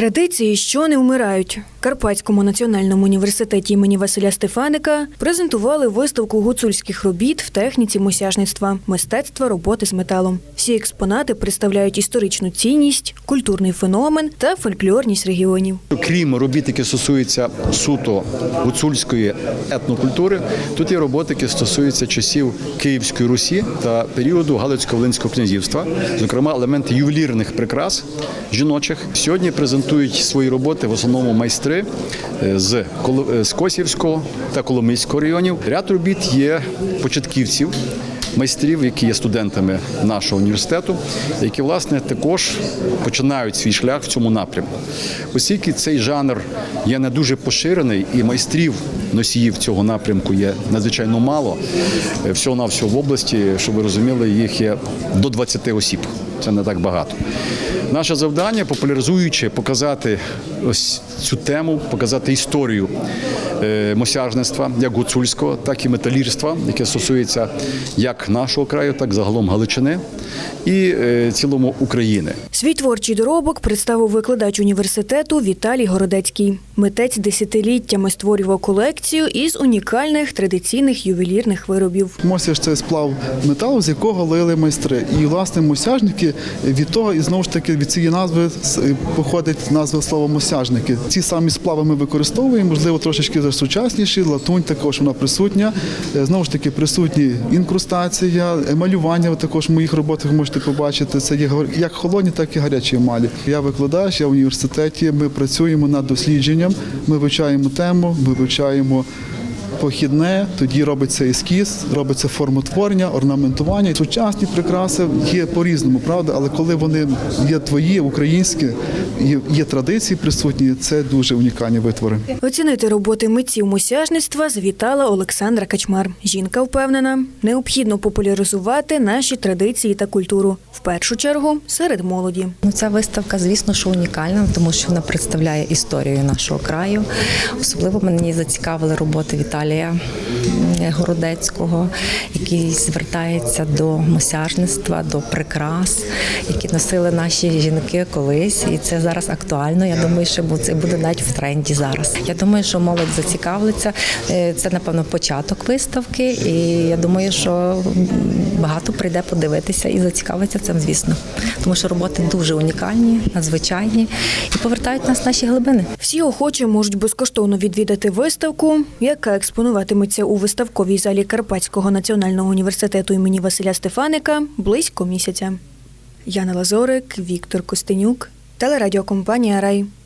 Традиції, що не вмирають. Карпатському національному університеті імені Василя Стефаника презентували виставку гуцульських робіт в техніці мосяжництва, мистецтва роботи з металом. Всі експонати представляють історичну цінність, культурний феномен та фольклорність регіонів. Крім робіт, які стосуються суто гуцульської етнокультури, тут є роботи, які стосуються часів Київської Русі та періоду Галицько-Волинського князівства, зокрема елементи ювелірних прикрас жіночих. Сьогодні презентують свої роботи в основному майстри е, з Коло- е, з Косівського та Коломийського районів. Ряд робіт є початківців. Майстрів, які є студентами нашого університету, які власне також починають свій шлях в цьому напрямку. Оскільки цей жанр є не дуже поширений, і майстрів носіїв цього напрямку є надзвичайно мало. е, Всього на всього в області, щоб ви розуміли, їх є до 20 осіб. Це не так багато. Наше завдання, популяризуючи, показати ось цю тему, показати історію е, мосяжництва, як гуцульського, так і металірства, яке стосується як нашого краю, так і загалом Галичини і е, цілому України. Свій творчий доробок представив викладач університету Віталій Городецький. Митець десятиліттями створював колекцію із унікальних традиційних ювелірних виробів. Мосяж це сплав металу, з якого лили майстри. І власне мосяжники від того, і знову ж таки від цієї назви походить назва слова мосяжники. Ці самі сплави ми використовуємо, можливо, трошечки сучасніші. Латунь також вона присутня. Е, Знову ж таки, присутні інкрустація, малювання. Також в моїх роботах можете побачити. Це є як холодні, так і гарячі емалі. Я викладач, я в університеті. Ми працюємо над дослідженням. Ми вивчаємо тему, ми вивчаємо похідне, тоді робиться ескіз, робиться формотворення, орнаментування. Сучасні прикраси є по-різному, правда, але коли вони є твої, українські, є, є традиції присутні, це дуже унікальні витвори. Оцінити роботи митців мосяжництва завітала Олександра Качмар. Жінка впевнена, необхідно популяризувати наші традиції та культуру. В першу чергу серед молоді. Ну, ця виставка, звісно, що унікальна, тому що вона представляє історію нашого краю. Особливо мені зацікавили роботи Віталія м, Городецького, який звертається до мосяжництва, до прикрас, які носили наші жінки колись. І це зараз актуально. Я думаю, що це буде навіть в тренді зараз. Я думаю, що молодь зацікавиться. Е, Це, напевно, початок виставки, і я думаю, що багато прийде подивитися і зацікавиться цим, звісно. Тому що роботи дуже унікальні, надзвичайні і повертають нас наші глибини. Всі охочі можуть безкоштовно відвідати виставку, яка експонуватиметься у виставковій залі Карпатського національного університету імені Василя Стефаника близько місяця. Яна Лазорик, Віктор Костенюк, телерадіокомпанія Рай.